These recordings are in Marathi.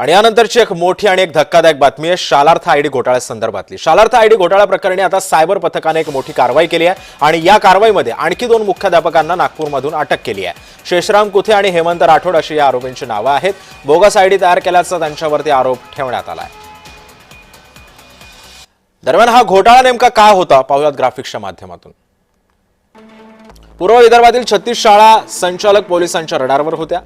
आणि यानंतरची एक मोठी आणि एक धक्कादायक बातमी आहे शालार्थ आयडी घोटाळ्या संदर्भातली. शालार्थ आयडी घोटाळा प्रकरणी आता सायबर पथकाने एक मोठी कारवाई केली आहे आणि या कारवाईमध्ये आणखी दोन मुख्याध्यापकांना नागपूरमधून अटक केली आहे. शेषराम कुथे आणि हेमंत राठोड अशी या आरोपींची नावं आहेत. बोगस आयडी तयार केल्याचा त्यांच्यावरती आरोप ठेवण्यात आला आहे दरम्यान हा घोटाळा नेमका का होता? पाहुयात ग्राफिक्सच्या माध्यमातून. पूर्व विदर्भातील छत्तीस शाळा संचालक पोलिसांच्या रडारवर होत्या.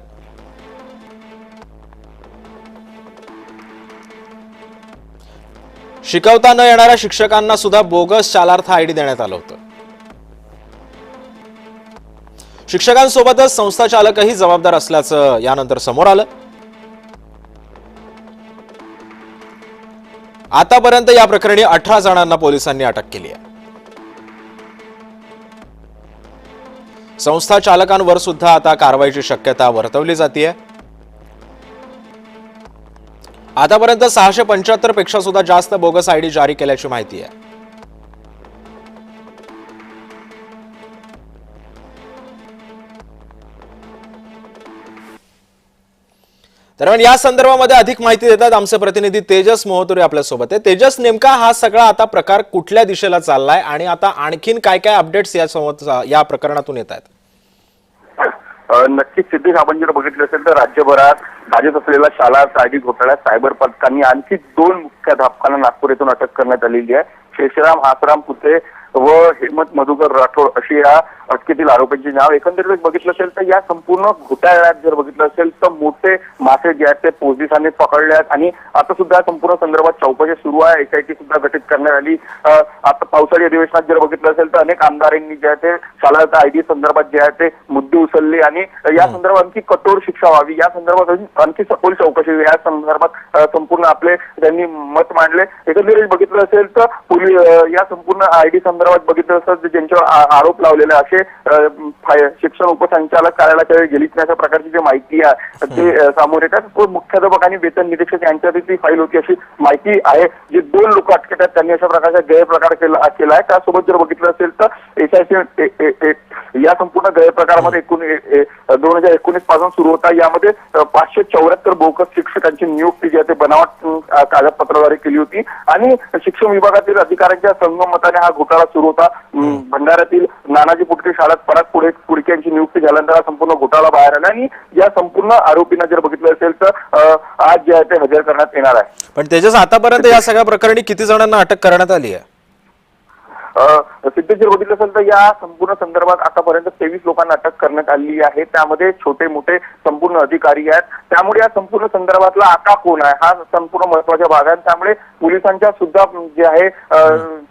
शिकवता न येणाऱ्या शिक्षकांना सुद्धा बोगस चालार्थ आयडी देण्यात आलं होतं. शिक्षकांसोबतच संस्था चालकही जबाबदार असल्याचं यानंतर समोर आलं. आतापर्यंत या प्रकरणी अठरा जणांना पोलिसांनी अटक केली आहे. संस्था चालकांवर सुद्धा आता कारवाईची शक्यता वर्तवली जाते आतापर्यंत सहाशे पंच्याहत्तरपेक्षा सुद्धा जास्त बोगस आयडी जारी केल्याची माहिती आहे. दरम्यान या संदर्भामध्ये अधिक माहिती देतात आमचे प्रतिनिधी तेजस मोहतुरे आपल्यासोबत आहे. तेजस नेमका हा सगळा आता प्रकार कुठल्या दिशेला चाललाय आणि आता आणखीन काय काय अपडेट्स या या प्रकरणातून येत आहेत नक्कीच सिद्धेश आपण जर बघितलं असेल तर राज्यभरात गाजत असलेला शाळा आयडी घोटाळ्यात सायबर पथकांनी आणखी दोन मुख्याध्यापकांना नागपूर येथून अटक करण्यात आलेली आहे. शेषराम आसराम पुते व हेमंत मधुकर राठोड अशी या अटकेतील आरोपींची नाव एकंदरीत बघितलं असेल तर या संपूर्ण घोटाळ्यात जर बघितलं असेल तर मोठे मासे जे आहेत ते पोलिसांनी पकडले आहेत आणि आता सुद्धा या संपूर्ण संदर्भात चौकशी सुरू आहे. एसआयटी सुद्धा गठीत करण्यात आली. आता पावसाळी अधिवेशनात जर बघितलं असेल तर अनेक आमदारांनी जे आहे ते शाळा आयडी संदर्भात जे आहे ते मुद्दे उचलले आणि या संदर्भात आणखी कठोर शिक्षा व्हावी. या संदर्भात आणखी सखोल चौकशी. या संदर्भात संपूर्ण आपले त्यांनी मत मांडले एकंदरीत बघितलं असेल तर पोलीस या संपूर्ण आयडी संदर्भात बघितलं असेल तर ज्यांच्यावर आरोप लावलेले असे शिक्षण उपसंचालक कार्यालयाच्या गेलीच नाही अशा प्रकारची जी माहिती आहे ते समोर. येतात तो मुख्याध्यापक आणि वेतन निरीक्षक यांच्यातील ती फाईल होती अशी माहिती आहे जे दोन लोक अटकेत आहेत त्यांनी अशा प्रकारचा गैरप्रकार केला केला आहे. त्यासोबत जर बघितलं असेल तर एसआयसी या संपूर्ण गैरप्रकारामध्ये एकूण दोन हजार एकोणीसपासून सुरू होता. यामध्ये पाचशे चौऱ्याहत्तर बोगस शिक्षकांची नियुक्ती जी आहे ते बनावट कागदपत्राद्वारे केली होती. आणि शिक्षण विभागातील अधिकाऱ्यांच्या संगमताने हा घोटाळा सुरू होता. भंडाऱ्यातील नानाजी पुटके शाळेत परत पुढे पुडके यांची नियुक्ती झाल्यानंतर हा संपूर्ण घोटाळा बाहेर आला. आणि या संपूर्ण आरोपींना जर बघितलं असेल तर आज जे आहे ते हजर करण्यात येणार आहे. पण तेजस आतापर्यंत या सगळ्या प्रकरणी किती जणांना अटक करण्यात आली आहे? अ, जर बघितलं असेल तर या संपूर्ण संदर्भात आतापर्यंत तेवीस लोकांना अटक करण्यात आली आहे. त्यामध्ये छोटे मोठे संपूर्ण अधिकारी आहेत. त्यामुळे या संपूर्ण संदर्भातला आता कोण आहे? हा संपूर्ण महत्त्वाचा भाग आहे त्यामुळे पोलिसांच्या सुद्धा जे आहे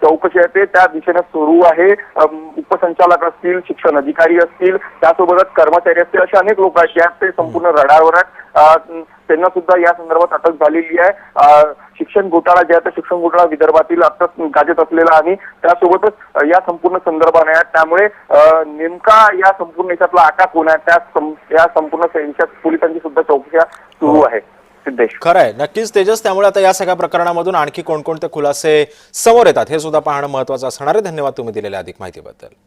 चौकशी आहे ते त्या दिशेने सुरू आहे. उपसंचालक असतील शिक्षण अधिकारी असतील त्यासोबतच कर्मचारी असतील असे अनेक लोक आहेत. जे आहेत ते संपूर्ण रडारवर आहेत. त्यांना सुद्धा या संदर्भात अटक झालेली आहे. शिक्षण घोटाळा जे आहे ते शिक्षण घोटाळा विदर्भातील आता गाजत असलेला आणि त्यासोबतच या संपूर्ण संदर्भाने आहे. त्यामुळे नेमका या संपूर्ण याच्यातला आटा कोण आहे? त्या या संपूर्ण याच्यात पोलिसांची सुद्धा चौकशा सुरू आहे. सिद्धेश. खरं आहे. नक्कीच तेजस त्यामुळे आता या सगळ्या प्रकरणामधून आणखी कोणकोणते खुलासे समोर येतात हे सुद्धा पाहणं महत्वाचं असणार आहे. धन्यवाद तुम्ही दिलेल्या अधिक माहितीबद्दल.